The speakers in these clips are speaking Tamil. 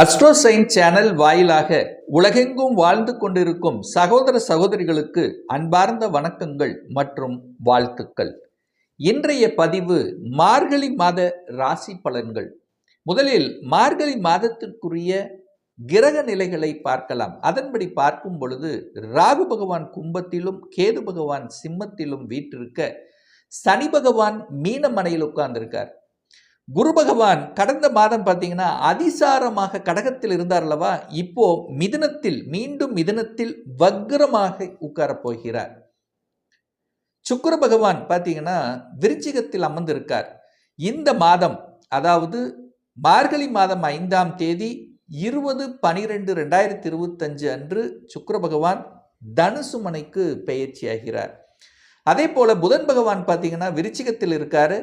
அஸ்ட்ரோசைன் சேனல் வாயிலாக உலகெங்கும் வாழ்ந்து கொண்டிருக்கும் சகோதர சகோதரிகளுக்கு அன்பார்ந்த வணக்கங்கள் மற்றும் வாழ்த்துக்கள். இன்றைய பதிவு மார்கழி மாத ராசி பலன்கள். முதலில் மார்கழி மாதத்திற்குரிய கிரக நிலைகளை பார்க்கலாம். அதன்படி பார்க்கும் பொழுது ராகு பகவான் கும்பத்திலும் கேது பகவான் சிம்மத்திலும் வீற்றிருக்க சனி பகவான் மீனமனையில் உட்கார்ந்திருக்கார். குரு பகவான் கடந்த மாதம் பார்த்தீங்கன்னா அதிசாரமாக கடகத்தில் இருந்தார் அல்லவா? இப்போ மிதனத்தில் மீண்டும் மிதனத்தில் வக்ரமாக உட்காரப் போகிறார். சுக்கர பகவான் பார்த்தீங்கன்னா விருச்சிகத்தில் அமர்ந்திருக்கார். இந்த மாதம் அதாவது மார்கழி மாதம் ஐந்தாம் தேதி இருபது பனிரெண்டு ரெண்டாயிரத்தி இருபத்தஞ்சு அன்று சுக்கர பகவான் தனுசு மனைக்கு பெயர்ச்சியாகிறார். அதே போல புதன் பகவான் பார்த்தீங்கன்னா விருச்சிகத்தில் இருக்காரு.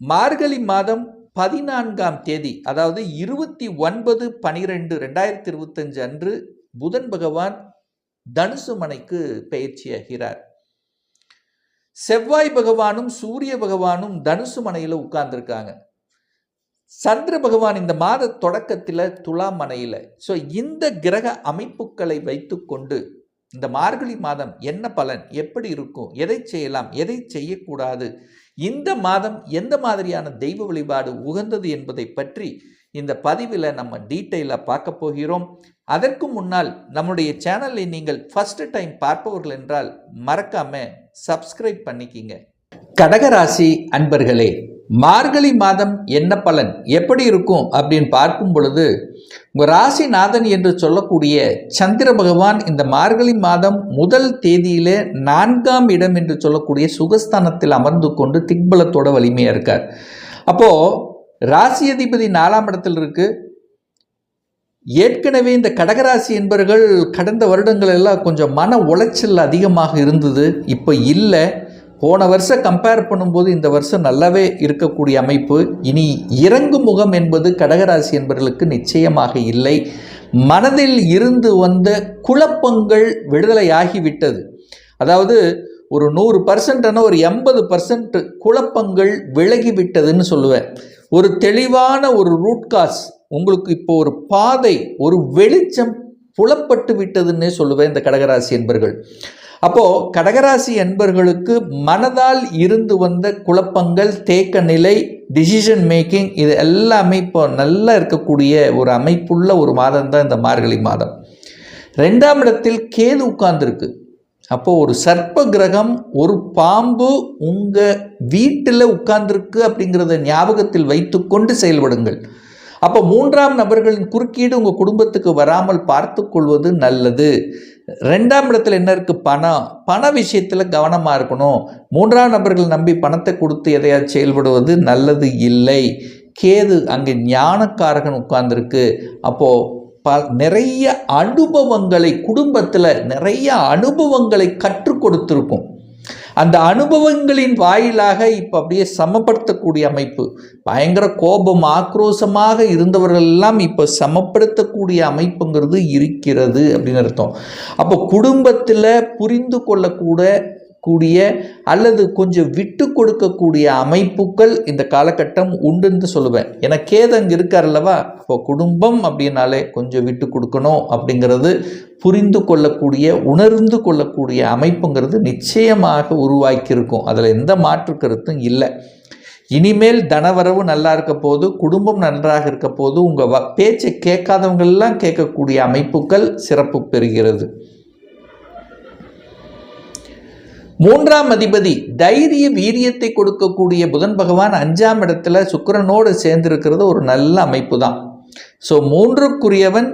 மார்கழி மாதம் பதினான்காம் தேதி அதாவது இருபத்தி ஒன்பது பனிரெண்டு ரெண்டாயிரத்தி இருபத்தஞ்சு அன்று புதன் பகவான் தனுசு மனைக்கு பயிற்சியாகிறார் செவ்வாய் பகவானும் சூரிய பகவானும் தனுசு மனையில் உட்கார்ந்துருக்காங்க. சந்திர பகவான் இந்த மாத தொடக்கத்தில் துலா மனையில். ஸோ இந்த கிரக அமைப்புகளை வைத்துக்கொண்டு இந்த மார்கழி மாதம் என்ன பலன் எப்படி இருக்கும் எதை செய்யலாம் எதை செய்யக்கூடாது இந்த மாதம் எந்த மாதிரியான தெய்வ வழிபாடு உகந்தது என்பதை பற்றி இந்த பதிவில் நம்ம டீட்டெயிலாக பார்க்க போகிறோம். அதற்கு முன்னால் நம்முடைய சேனலை நீங்கள் ஃபஸ்ட்டு டைம் பார்ப்பவர்கள் என்றால் மறக்காம சப்ஸ்கிரைப் பண்ணிக்கிங்க. கடகராசி அன்பர்களே மார்கழி மாதம் என்ன பலன்? எப்படி இருக்கும்? அப்படின்னு பார்க்கும் பொழுது உங்கள் ராசிநாதன் என்று சொல்லக்கூடிய சந்திர பகவான் இந்த மார்கழி மாதம் முதல் தேதியிலே நான்காம் இடம் என்று சொல்லக்கூடிய சுகஸ்தானத்தில் அமர்ந்து கொண்டு திக்பலத்தோட வலிமையாக இருக்கார். அப்போது ராசி அதிபதி நாலாம் இடத்தில் இருக்கு. ஏற்கனவே இந்த கடகராசி என்பவர்கள் கடந்த வருடங்கள் எல்லாம் கொஞ்சம் மன உளைச்சல் அதிகமாக இருந்தது. இப்போ இல்லை. போன வருஷம் கம்பேர் பண்ணும்போது இந்த வருஷம் நல்லாவே இருக்கக்கூடிய அமைப்பு. இனி இறங்கு முகம் என்பது கடகராசி என்பவர்களுக்கு நிச்சயமாக இல்லை. மனதில் இருந்து வந்த குழப்பங்கள் விடுதலையாகிவிட்டது அதாவது ஒரு நூறு பர்சன்ட்னா ஒரு எண்பது பர்சன்ட் குழப்பங்கள் விலகிவிட்டதுன்னு சொல்லுவேன். ஒரு தெளிவான ஒரு ரூட்காஸ் உங்களுக்கு இப்போ ஒரு பாதை ஒரு வெளிச்சம் புலப்பட்டு விட்டதுன்னே சொல்லுவேன் இந்த கடகராசி என்பர்கள். அப்போது கடகராசி என்பர்களுக்கு மனதால் இருந்து வந்த குழப்பங்கள் தேக்க நிலை டிசிஷன் மேக்கிங் இது எல்லாமே இப்போ நல்லா இருக்கக்கூடிய ஒரு அமைப்புள்ள ஒரு மாதம் தான் இந்த மார்கழி மாதம். ரெண்டாம் இடத்தில் கேது உட்கார்ந்துருக்கு. அப்போது ஒரு சர்ப்ப கிரகம் ஒரு பாம்பு உங்கள் வீட்டில் உட்கார்ந்துருக்கு அப்படிங்கிறத ஞாபகத்தில் வைத்துக்கொண்டு செயல்படுங்கள். அப்போ மூன்றாம் நபர்களின் குறுக்கீடு உங்கள் குடும்பத்துக்கு வராமல் பார்த்து கொள்வது நல்லது. ரெண்டாம் இடத்துல என்ன இருக்குது பணம். பண விஷயத்தில் கவனமாக இருக்கணும். மூன்றாம் நபர்கள் நம்பி பணத்தை கொடுத்து எதையாவது செயல்படுவது நல்லது இல்லை. கேது அங்கே ஞானக்காரகன் உட்கார்ந்துருக்கு. அப்போது ப நிறைய அனுபவங்களை குடும்பத்தில் நிறைய அனுபவங்களை கற்றுக் கொடுத்துருக்கும். அந்த அனுபவங்களின் வாயிலாக இப்போ அப்படியே சமப்படுத்தக்கூடிய அமைப்பு. பயங்கர கோபம் ஆக்ரோஷமாக இருந்தவர்கள் எல்லாம் இப்போ சமப்படுத்தக்கூடிய அமைப்புங்கிறது இருக்கிறது அப்படின்னு அர்த்தம். அப்போ குடும்பத்தில் புரிந்து கொள்ளக்கூட கூடிய அல்லது கொஞ்சம் விட்டு கொடுக்கக்கூடிய அமைப்புகள் இந்த காலகட்டம் உண்டுன்னு சொல்லுவேன். ஏன்னா கேதங்க இருக்கார் அல்லவா? இப்போ குடும்பம் அப்படின்னாலே கொஞ்சம் விட்டு கொடுக்கணும் அப்படிங்கிறது புரிந்து கொள்ளக்கூடிய உணர்ந்து கொள்ளக்கூடிய அமைப்புங்கிறது நிச்சயமாக உருவாக்கியிருக்கும். அதில் எந்த மாற்று கருத்தும் இல்லை. இனிமேல் தனவரவு நல்லா இருக்க போது குடும்பம் நன்றாக இருக்க போது உங்கள் வ பேச்சை கேட்காதவங்கள்லாம் கேட்கக்கூடிய அமைப்புகள் சிறப்பு பெறுகிறது. மூன்றாம் அதிபதி தைரிய வீரியத்தை கொடுக்கக்கூடிய புதன் பகவான் அஞ்சாம் இடத்துல சுக்கரனோடு சேர்ந்திருக்கிறது ஒரு நல்ல அமைப்பு தான். ஸோ மூன்றுக்குரியவன்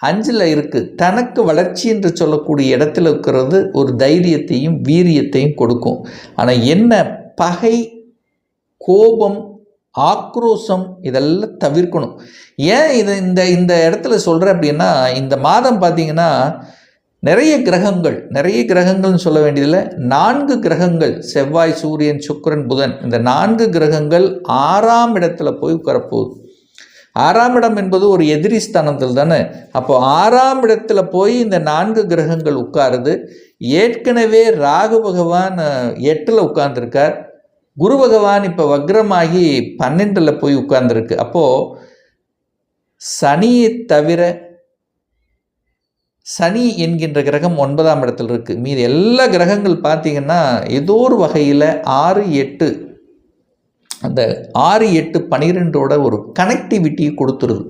அஞ்சில் இருக்குது தனக்கு வளர்ச்சி என்று சொல்லக்கூடிய இடத்துல இருக்கிறது ஒரு தைரியத்தையும் வீரியத்தையும் கொடுக்கும். ஆனால் என்ன பகை கோபம் ஆக்ரோஷம் இதெல்லாம் தவிர்க்கணும். ஏன் இதை இந்த இந்த இடத்துல சொல்கிறேன் அப்படின்னா இந்த மாதம் பார்த்தீங்கன்னா நிறைய கிரகங்கள் நிறைய கிரகங்கள்னு சொல்ல வேண்டியதில்லை. நான்கு கிரகங்கள் செவ்வாய் சூரியன் சுக்கரன் புதன். இந்த நான்கு கிரகங்கள் ஆறாம் இடத்துல போய் உட்காரப்போகுது ஆறாம் இடம் என்பது ஒரு எதிரி ஸ்தானத்தில் தானே? அப்போ ஆறாம் இடத்துல போய் இந்த நான்கு கிரகங்கள் உட்காருது. ஏற்கனவே ராகு பகவான் எட்டில் உட்கார்ந்துருக்கார். குரு பகவான் இப்போ வக்ரமாகி பன்னெண்டில் போய் உட்கார்ந்துருக்கு. அப்போது சனியை தவிர சனி என்கின்ற கிரகம் ஒன்பதாம் இடத்துல இருக்குது மீது எல்லா கிரகங்கள் பார்த்தீங்கன்னா ஏதோ ஒரு வகையில் ஆறு எட்டு அந்த ஆறு எட்டு பனிரெண்டோட ஒரு கனெக்டிவிட்டியை கொடுத்துருது.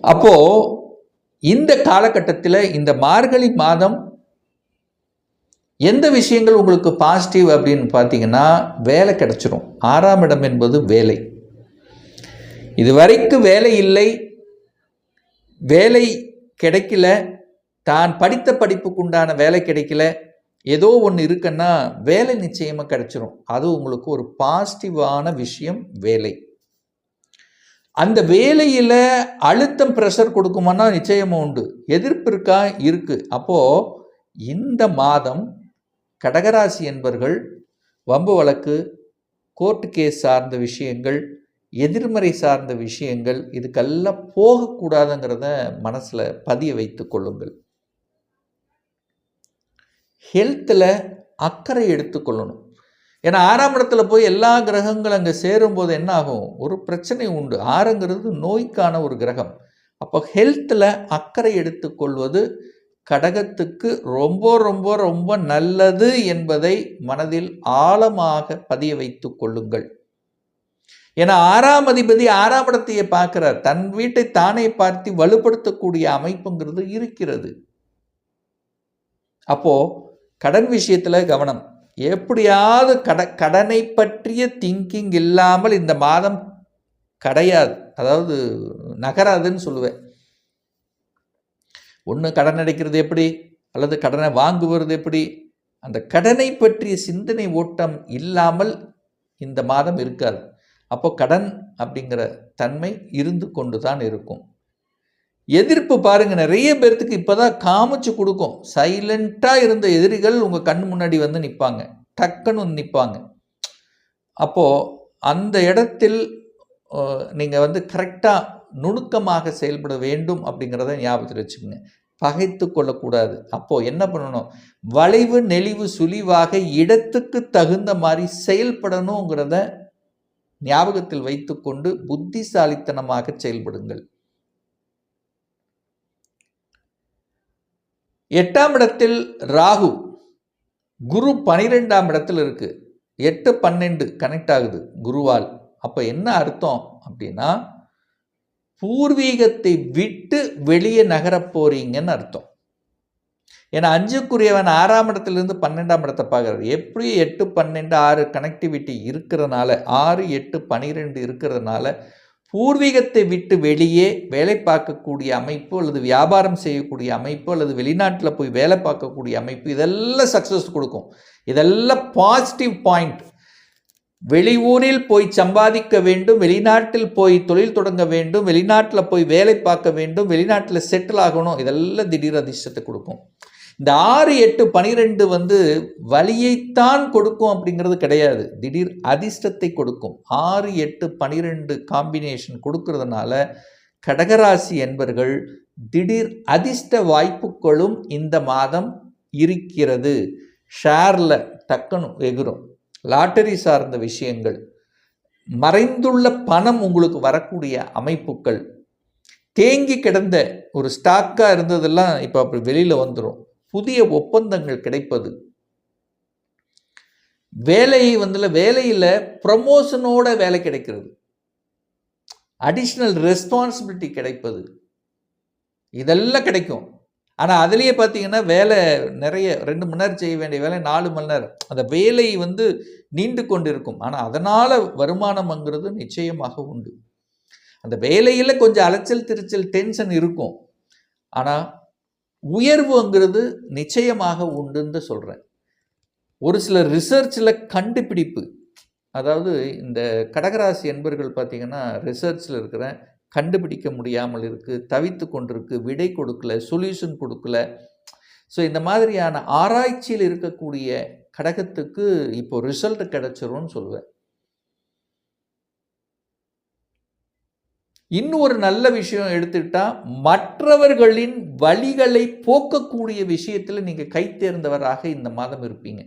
அப்போது இந்த காலகட்டத்தில் இந்த மார்கழி மாதம் எந்த விஷயங்கள் உங்களுக்கு பாசிட்டிவ் அப்படின்னு பார்த்தீங்கன்னா வேலை கிடச்சிரும். ஆறாம் இடம் என்பது வேலை. இது வரைக்கும் வேலை இல்லை. வேலை கிடைக்கல. தான் படித்த படிப்புக்கு உண்டான வேலை கிடைக்கல. ஏதோ ஒன்று இருக்குன்னா வேலை நிச்சயமாக கிடைச்சிரும். அது உங்களுக்கு ஒரு பாசிட்டிவான விஷயம் வேலை. அந்த வேலையில் அழுத்தம் ப்ரெஷர் கொடுக்குமானா நிச்சயமாக உண்டு. எதிர்ப்பு இருக்கா? இருக்குது அப்போது இந்த மாதம் கடகராசி என்பர்கள் வம்பு வழக்கு கோர்ட்டு கேஸ் சார்ந்த விஷயங்கள் எதிர்மறை சார்ந்த விஷயங்கள் இதுக்கெல்லாம் போகக்கூடாதுங்கிறத மனசில் பதிய வைத்து கொள்ளுங்கள். ஹெல்த்தில் அக்கறை எடுத்துக்கொள்ளணும் ஏன்னா ஆறாம் இடத்துல போய் எல்லா கிரகங்களும் அங்கே சேரும்போது என்ன ஆகும்? ஒரு பிரச்சனை உண்டு. ஆறுங்கிறது நோய்க்கான ஒரு கிரகம். அப்போ ஹெல்த்தில் அக்கறை எடுத்துக்கொள்வது கடகத்துக்கு ரொம்ப ரொம்ப ரொம்ப நல்லது என்பதை மனதில் ஆழமாக பதிய வைத்து கொள்ளுங்கள். ஏன்னா ஆறாம் அதிபதி ஆறாம் இடத்தையே பார்க்கிறார். தன் வீட்டை தானே பார்த்து வலுப்படுத்தக்கூடிய அமைப்புங்கிறது இருக்கிறது. அப்போது கடன் விஷயத்தில் கவனம். எப்படியாவது கட கடனை பற்றிய திங்கிங் இல்லாமல் இந்த மாதம் கிடையாது. அதாவது நகராதுன்னு சொல்லுவேன். ஒன்று கடன் அடைக்கிறது எப்படி? அல்லது கடனை வாங்குவது எப்படி? அந்த கடனை பற்றிய சிந்தனை ஓட்டம் இல்லாமல் இந்த மாதம் இருக்காது. அப்போ கடன் அப்படிங்கிற தன்மை இருந்து கொண்டு தான் இருக்கும். எதிர்ப்பு பாருங்க நிறைய பேர்த்துக்கு இப்போதான் காமிச்சு கொடுக்கும். சைலண்ட்டாக இருந்த எதிரிகள் உங்கள் கண் முன்னாடி வந்து நிற்பாங்க டக்குன்னு நிற்பாங்க அப்போது அந்த இடத்தில் நீங்கள் வந்து கரெக்டாக நுணுக்கமாக செயல்பட வேண்டும் அப்படிங்கிறத ஞாபகத்தில் வச்சுக்கோங்க. பகைத்து கொள்ளக்கூடாது. அப்போது என்ன பண்ணணும்? வளைவு நெளிவு சுழிவாக இடத்துக்கு தகுந்த மாதிரி செயல்படணுங்கிறத ஞாபகத்தில் வைத்துக்கொண்டு புத்திசாலித்தனமாக செயல்படுங்கள். எட்டாம் இடத்தில் ராகு. குரு பனிரெண்டாம் இடத்தில் இருக்கு. எட்டு பன்னெண்டு கனெக்ட் ஆகுது குருவால். அப்போ என்ன அர்த்தம் அப்படின்னா பூர்வீகத்தை விட்டு வெளியே நகரப்போறீங்கன்னு அர்த்தம். ஏன்னா அஞ்சுக்குரியவன் ஆறாம் இடத்துலேருந்து பன்னெண்டாம் இடத்தை பார்க்குறாரு. எப்படி எட்டு பன்னெண்டு ஆறு கனெக்டிவிட்டி இருக்கிறதுனால ஆறு எட்டு பனிரெண்டு இருக்கிறதுனால பூர்வீகத்தை விட்டு வெளியே வேலை பார்க்கக்கூடிய அமைப்பு அல்லது வியாபாரம் செய்யக்கூடிய அமைப்பு அல்லது வெளிநாட்டில் போய் வேலை பார்க்கக்கூடிய அமைப்பு இதெல்லாம் சக்ஸஸ் கொடுக்கும். இதெல்லாம் பாசிட்டிவ் பாயிண்ட் வெளியூரில் போய் சம்பாதிக்க வேண்டும் வெளிநாட்டில் போய் தொழில் தொடங்க வேண்டும் வெளிநாட்டில் போய் வேலை பார்க்க வேண்டும் வெளிநாட்டில் செட்டில் ஆகணும். இதெல்லாம் திடீர் அதிர்ஷ்டத்தை கொடுக்கும். இந்த ஆறு எட்டு பனிரெண்டு வந்து வலியைத்தான் கொடுக்கும் அப்படிங்கிறது கிடையாது. திடீர் அதிர்ஷ்டத்தை கொடுக்கும். ஆறு எட்டு பனிரெண்டு காம்பினேஷன் கொடுக்கறதுனால கடகராசி என்பர்கள் திடீர் அதிர்ஷ்ட வாய்ப்புகளும் இந்த மாதம் இருக்கிறது. ஷேரில் டக்குன்னு எகுரும். லாட்டரி சார்ந்த விஷயங்கள். மறைந்துள்ள பணம் உங்களுக்கு வரக்கூடிய அமைப்புகள். தேங்கி கிடந்த ஒரு ஸ்டாக்காக இருந்ததெல்லாம் இப்போ அப்படி வெளியில் வந்துடும் புதிய ஒப்பந்தங்கள் கிடைப்பது. வேலையை வந்துல வேலையில் ப்ரமோஷனோட வேலை கிடைக்கிறது. அடிஷ்னல் ரெஸ்பான்சிபிலிட்டி கிடைப்பது. இதெல்லாம் கிடைக்கும். ஆனால் அதுலேயே பார்த்தீங்கன்னா வேலை நிறைய ரெண்டு மணி நேரம் செய்ய வேண்டிய வேலை நாலு மணி நேரம். அந்த வேலை வந்து நீண்டு கொண்டு இருக்கும் ஆனால் அதனால் வருமானம்ங்கிறது நிச்சயமாக உண்டு. அந்த வேலையில் கொஞ்சம் அலைச்சல் திருச்சல் டென்ஷன் இருக்கும். ஆனால் உயர்வுங்கிறது நிச்சயமாக உண்டுன்னு சொல்கிறேன் ஒரு சில ரிசர்ச்சில் கண்டுபிடிப்பு அதாவது இந்த கடகராசி என்பர்கள் பார்த்திங்கன்னா ரிசர்ச்சில் இருக்கிற கண்டுபிடிக்க முடியாமல் இருக்குது தவித்து கொண்டிருக்கு விடை கொடுக்கல சொல்யூஷன் கொடுக்கல. ஸோ இந்த மாதிரியான ஆராய்ச்சியில் இருக்கக்கூடிய கடகத்துக்கு இப்போ ரிசல்ட் கிடச்சிரும்னு சொல்லுவேன் இன்னும் ஒரு நல்ல விஷயம் எடுத்துக்கிட்டால் மற்றவர்களின் வழிகளை போக்கக்கூடிய விஷயத்தில் நீங்கள் கை தேர்ந்தவராக இந்த மாதம் இருப்பீங்க.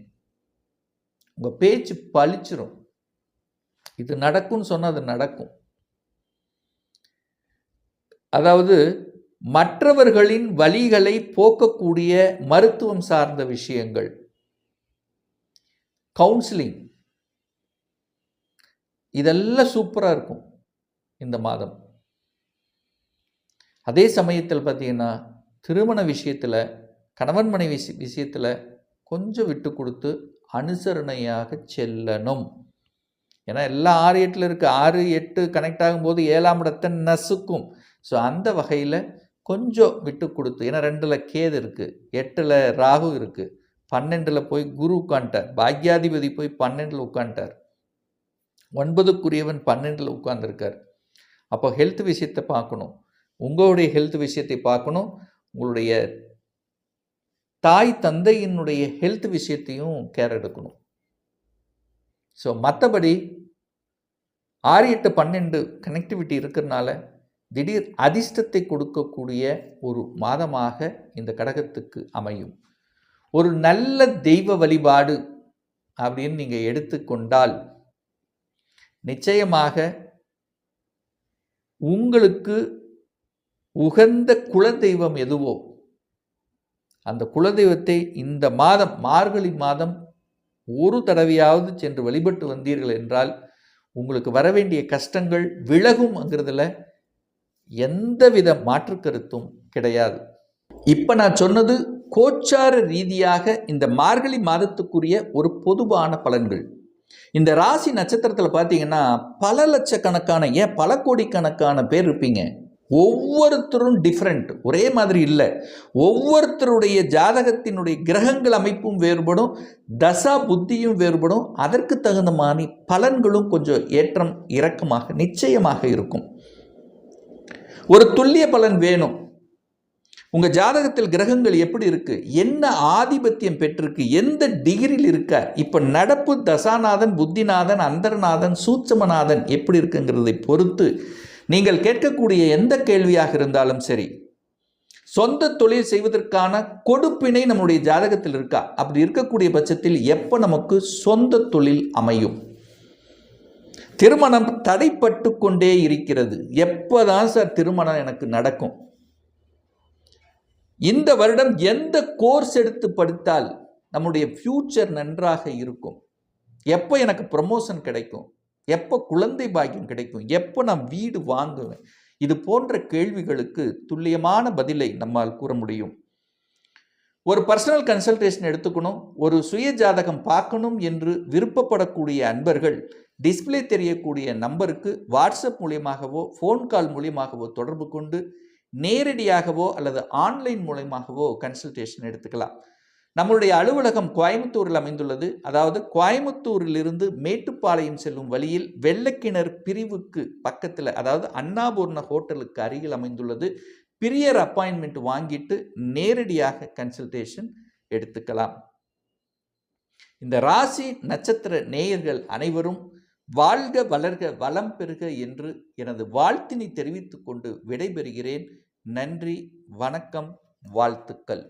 உங்கள் பேச்சு பழிச்சிரும். இது நடக்கும்னு சொன்னால் அது நடக்கும். அதாவது மற்றவர்களின் வழிகளை போக்கக்கூடிய மருத்துவம் சார்ந்த விஷயங்கள். கவுன்சிலிங். இதெல்லாம் சூப்பராக இருக்கும் இந்த மாதம். அதே சமயத்தில் பார்த்தீங்கன்னா திருமண விஷயத்தில் கணவன் மனைவி விஷயத்தில் கொஞ்சம் விட்டு கொடுத்து அனுசரணையாக செல்லணும். ஏன்னா எல்லாம் ஆறு எட்டில் இருக்குது ஆறு எட்டு கனெக்ட் ஆகும்போது ஏழாம் இடத்தை நசுக்கும். ஸோ அந்த வகையில் கொஞ்சம் விட்டு கொடுத்து ஏன்னா ரெண்டில் கேது இருக்குது எட்டில் ராகு இருக்குது பன்னெண்டில் போய் குரு உட்காந்துட்டார் பாக்யாதிபதி போய் பன்னெண்டில் உட்காந்துட்டார் ஒன்பதுக்குரியவன் பன்னெண்டில் உட்காந்துருக்கார் அப்போ ஹெல்த் விஷயத்தை பார்க்கணும். உங்களுடைய ஹெல்த் விஷயத்தை பார்க்கணும். உங்களுடைய தாய் தந்தையினுடைய ஹெல்த் விஷயத்தையும் கேர் எடுக்கணும். ஸோ மற்றபடி ஆறு எட்டு பன்னெண்டு கனெக்டிவிட்டி இருக்கிறதுனால திடீர் அதிர்ஷ்டத்தை கொடுக்கக்கூடிய ஒரு மாதமாக இந்த கடகத்துக்கு அமையும். ஒரு நல்ல தெய்வ வழிபாடு அப்படின்னு நீங்கள் எடுத்துக்கொண்டால் நிச்சயமாக உங்களுக்கு உகந்த குலதெய்வம் எதுவோ அந்த குலதெய்வத்தை இந்த மாதம் மார்கழி மாதம் ஒரு தடவையாவது சென்று வழிபட்டு வந்தீர்கள் என்றால் உங்களுக்கு வர வேண்டிய கஷ்டங்கள் விலகும்ங்கிறதுல எந்தவித மாற்று கருத்தும் கிடையாது. இப்போ நான் சொன்னது கோச்சார ரீதியாக இந்த மார்கழி மாதத்துக்குரிய ஒரு பொதுவான பலன்கள். இந்த ராசி நட்சத்திரத்தில் பார்த்தீங்கன்னா பல லட்சக்கணக்கான ஏன் பல கோடிக்கணக்கான பேர் இருப்பீங்க. ஒவ்வொருத்தரும் டிஃப்ரெண்ட் ஒரே மாதிரி இல்லை. ஒவ்வொருத்தருடைய ஜாதகத்தினுடைய கிரகங்கள் அமைப்பும் வேறுபடும் தசா புத்தியும் வேறுபடும். அதற்கு தகுந்த மாதிரி பலன்களும் கொஞ்சம் ஏற்றம் இறக்கமாக நிச்சயமாக இருக்கும். ஒரு துல்லிய பலன் வேணும். உங்கள் ஜாதகத்தில் கிரகங்கள் எப்படி இருக்கு? என்ன ஆதிபத்தியம் பெற்றிருக்கு? எந்த டிகிரியில் இருக்கார்? இப்போ நடப்பு தசாநாதன் புத்திநாதன் அந்தரநாதன் சூட்சமநாதன் எப்படி இருக்குங்கிறதை பொறுத்து நீங்கள் கேட்கக்கூடிய எந்த கேள்வியாக இருந்தாலும் சரி சொந்த தொழில் செய்வதற்கான கொடுப்பினை நம்முடைய ஜாதகத்தில் இருக்கா? அப்படி இருக்கக்கூடிய பட்சத்தில் எப்போ நமக்கு சொந்த தொழில் அமையும்? திருமணம் தடைப்பட்டு கொண்டே இருக்கிறது. எப்போதான் சார் திருமணம் எனக்கு நடக்கும்? இந்த வருடம் எந்த கோர்ஸ் எடுத்து படித்தால் நம்முடைய ஃப்யூச்சர் நன்றாக இருக்கும்? எப்போ எனக்கு ப்ரமோஷன் கிடைக்கும்? எப்போ குழந்தை பாக்கியம் கிடைக்கும்? எப்போ நான் வீடு வாங்குவேன்? இது போன்ற கேள்விகளுக்கு துல்லியமான பதிலை நம்மால் கூற முடியும். ஒரு பர்சனல் கன்சல்டேஷன் எடுத்துக்கணும் ஒரு சுய ஜாதகம் பார்க்கணும் என்று விருப்பப்படக்கூடிய அன்பர்கள் டிஸ்பிளே தெரியக்கூடிய நம்பருக்கு வாட்ஸ்அப் மூலியமாகவோ ஃபோன் கால் மூலியமாகவோ தொடர்பு கொண்டு நேரடியாகவோ அல்லது ஆன்லைன் மூலயமாகவோ கன்சல்டேஷன் எடுத்துக்கலாம். நம்மளுடைய அலுவலகம் கோயம்புத்தூரில் அமைந்துள்ளது. அதாவது கோயம்புத்தூரிலிருந்து மேட்டுப்பாளையம் செல்லும் வழியில் வெள்ளக்கிணர் பிரிவுக்கு பக்கத்தில் அதாவது அன்னாபூர்ண ஹோட்டலுக்கு அருகில் அமைந்துள்ளது. பிரியர் அப்பாயின்மெண்ட் வாங்கிட்டு நேரடியாக கன்சல்டேஷன் எடுத்துக்கலாம். இந்த ராசி நட்சத்திர நேயர்கள் அனைவரும் வாழ்க வளர்க வளம் பெறுக என்று எனது வாழ்த்தினை தெரிவித்துக்கொண்டு விடைபெறுகிறேன். நன்றி வணக்கம் வாழ்த்துக்கள்.